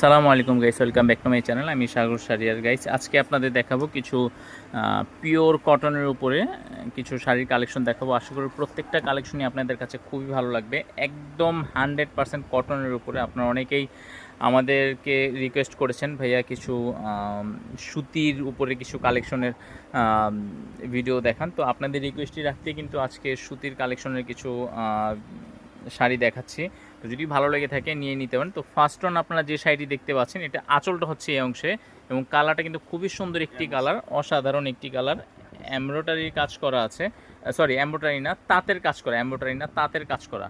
সালামু আলাইকুম guys welcome back to my channel আমি সাগর শাড়িয়ার গাইস আজকে আপনাদের দেখাবো কিছু পিওর কটনের উপরে কিছু শাড়ির কালেকশন দেখাবো। আশা করি প্রত্যেকটা কালেকশনই আপনাদের কাছে খুবই ভালো লাগবে। একদম হান্ড্রেড পার্সেন্ট কটনের উপরে আপনারা অনেকেই আমাদেরকে রিকোয়েস্ট করেছেন ভাইয়া কিছু সুতির উপরে কিছু কালেকশনের ভিডিও দেখান। তো আপনাদের রিকোয়েস্টই রাখতে কিন্তু আজকে সুতির কালেকশনের কিছু শাড়ি দেখাচ্ছি। তো যদি ভালো লেগে থাকে নিয়ে নিতে পারেন। তো ফার্স্ট ওয়ান আপনারা যে শাড়িটি দেখতে পাচ্ছেন এটা আঁচলটা হচ্ছে এই অংশে এবং কালারটা কিন্তু খুবই সুন্দর একটি কালার অসাধারণ একটি কালার এমব্রয়ডারির কাজ করা আছে সরি এমব্রয়ডারি না তাঁতের কাজ করা এমব্রয়ডারি না তাঁতের কাজ করা।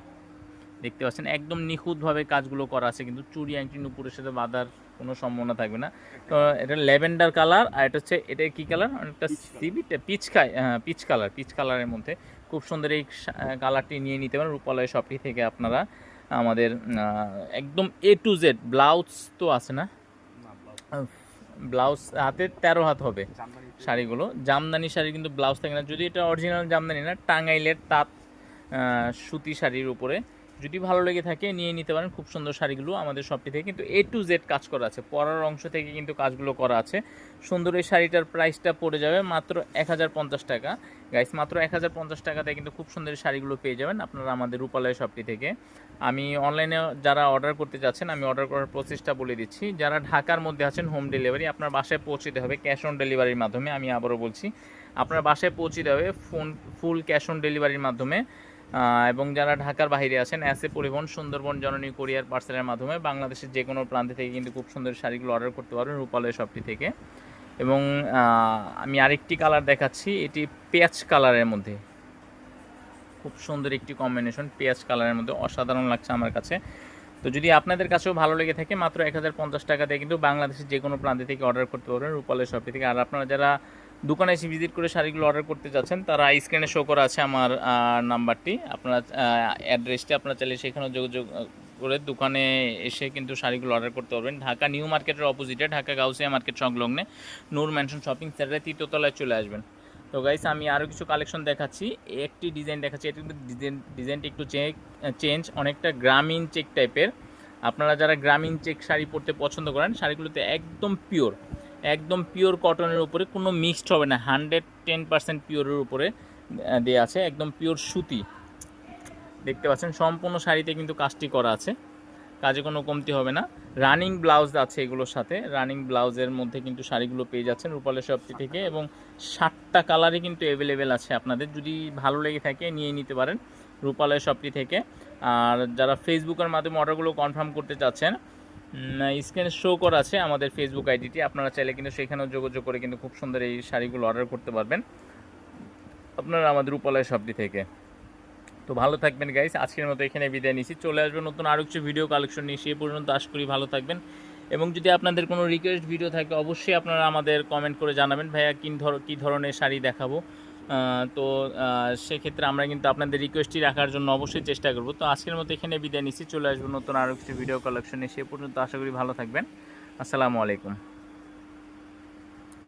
দেখতে পাচ্ছেন একদম নিখুঁতভাবে কাজগুলো করা আছে কিন্তু চুড়ি আংটি নুপুরের সাথে বাঁধার কোনো সম্ভাবনা থাকবে না। তো এটা ল্যাভেন্ডার কালার আর এটা হচ্ছে এটা কি কালার? অনেকটা সিবিটা পিচ হ্যাঁ পিচ কালার পিচ কালারের মধ্যে। খুব সুন্দর এই কালারটি নিয়ে নিতে পারেন রূপালয় শপটি থেকে আপনারা আমাদের একদম এ টু জেড ব্লাউজ তো আছে না? ব্লাউজ হাতে তেরো হাত হবে শাড়িগুলো। জামদানি শাড়ি কিন্তু ব্লাউজ থাকে না যদি এটা অরিজিনাল জামদানি না টাঙ্গাইলের তাঁত সুতি শাড়ির উপরে যদি ভালো লেগে থাকে, নিয়ে নিতে পারেন। খুব সুন্দর শাড়িগুলো আমাদের শপটি থেকে। কিন্তু এ টু জেড কাজ করা আছে। পরার অংশ থেকে কিন্তু কাজগুলো করা আছে। সুন্দর এই শাড়িটার প্রাইসটা পড়ে যাবে মাত্র এক হাজার পঞ্চাশ টাকা। গাইস মাত্র এক হাজার পঞ্চাশ টাকাতে কিন্তু খুব সুন্দর শাড়িগুলো পেয়ে যাবেন আপনারা আমাদের রূপালয় শপটি থেকে। আমি অনলাইনে যারা অর্ডার করতে যাচ্ছেন, আমি অর্ডার করার প্রসেসটা বলে দিচ্ছি। যারা ঢাকার মধ্যে আছেন হোম ডেলিভারি আপনার বাসায় পৌঁছে দিতে হবে ক্যাশ অন ডেলিভারির মাধ্যমে। আমি আবারও বলছি, আপনার বাসায় পৌঁছে হবে ফোন ফুল ক্যাশ অন ডেলিভারির মাধ্যমে। এবং যারা ঢাকার বাইরে আছেন, এসে পরিবহন, সুন্দরবন, জননী কোরিয়ার পার্সেলের মাধ্যমে বাংলাদেশের যে কোনো প্রান্ত থেকে কিন্তু খুব সুন্দর শাড়িগুলো অর্ডার করতে পারবেন রূপালয় শপটি থেকে। এবং আমি আরেকটি কালার দেখাচ্ছি, এটি পেঁয়াজ কালারের মধ্যে। খুব সুন্দর একটি কম্বিনেশন পেঁয়াজ কালারের মধ্যে, অসাধারণ লাগছে আমার কাছে। তো যদি আপনাদের কাছেও ভালো লেগে থাকে, মাত্র এক হাজার পঞ্চাশ টাকা দিয়ে কিন্তু বাংলাদেশের যে কোনো প্রান্ত থেকে অর্ডার করতে পারবেন রূপালয় শপটি থেকে। আর আপনারা যারা দোকানে এসে ভিজিট করে শাড়িগুলো অর্ডার করতে যাচ্ছেন, তারা স্ক্রিনে শো করা আছে আমার নাম্বারটি আপনারা অ্যাড্রেসটি আপনারা চাইলে সেখানেও যোগাযোগ করে দোকানে এসে কিন্তু শাড়িগুলো অর্ডার করতে পারবেন। ঢাকা নিউ মার্কেটের অপোজিটে ঢাকা গাউসিয়া মার্কেট সংলগ্নে নূর ম্যানশন শপিং সেন্টারে তৃতীয়তলায় চলে আসবেন। তো গাইস আমি আরও কিছু কালেকশন দেখাচ্ছি। একটি ডিজাইন দেখাচ্ছি, এটি কিন্তু ডিজাইন ডিজাইনটি একটু চেঞ্জ অনেকটা গ্রামীণ চেক টাইপের আপনারা যারা গ্রামীণ চেক শাড়ি পরতে পছন্দ করেন, শাড়িগুলোতে একদম পিওর একদম পিওর কটনের উপরে, কোনো মিক্সড হবে না হান্ড্রেড টেন পার্সেন্ট পিওরের উপরে দেয়া আছে, একদম পিওর সুতি। দেখতে পাচ্ছেন, সম্পূর্ণ শাড়িতে কিন্তু কাজটি করা আছে, কাজে কোনো কমতি হবে না। রানিং ব্লাউজ আছে এগুলোর সাথে রানিং ব্লাউজের মধ্যে কিন্তু শাড়িগুলো পেয়ে যাচ্ছেন রূপালের শপটি থেকে এবং সাতটা কালারই কিন্তু অ্যাভেলেবেল আছে আপনাদের, যদি ভালো লেগে থাকে নিয়ে নিতে পারেন রূপালয় শপটি থেকে। আর যারা ফেসবুকের মাধ্যমে অর্ডারগুলো কনফার্ম করতে চাচ্ছেন স্ক্রিনে শো করা আছে আমাদের ফেসবুক আইডিটি আপনারা চাইলে কিন্তু সেখানেও যোগাযোগ করে কিন্তু খুব সুন্দর এই শাড়িগুলো অর্ডার করতে পারবেন। আপনারা আমাদের রূপালয় শপটি থেকে। তো ভালো থাকবেন গাইস আজকের মতো এখানে বিদায় নিচ্ছি। চলে আসবেন নতুন আরও কিছু ভিডিও কালেকশন নিয়ে সে পর্যন্ত আশা করি ভালো থাকবেন। এবং যদি আপনাদের কোনো রিকোয়েস্ট ভিডিও থাকে, অবশ্যই আপনারা আমাদের কমেন্ট করে জানাবেন, ভাইয়া কী ধর, কী ধরনের শাড়ি দেখাবো? তো সেক্ষেত্রে আমরা কিন্তু আপনাদের রিকোয়েস্টটি রাখার জন্য অবশ্যই চেষ্টা করব। তো আজকের মতো এখানে বিদায় নিচ্ছি, চলে আসব নতুন আরও কিছু ভিডিও কালেকশনে সে পর্যন্ত আশা করি ভালো থাকবেন। আসসালামু আলাইকুম।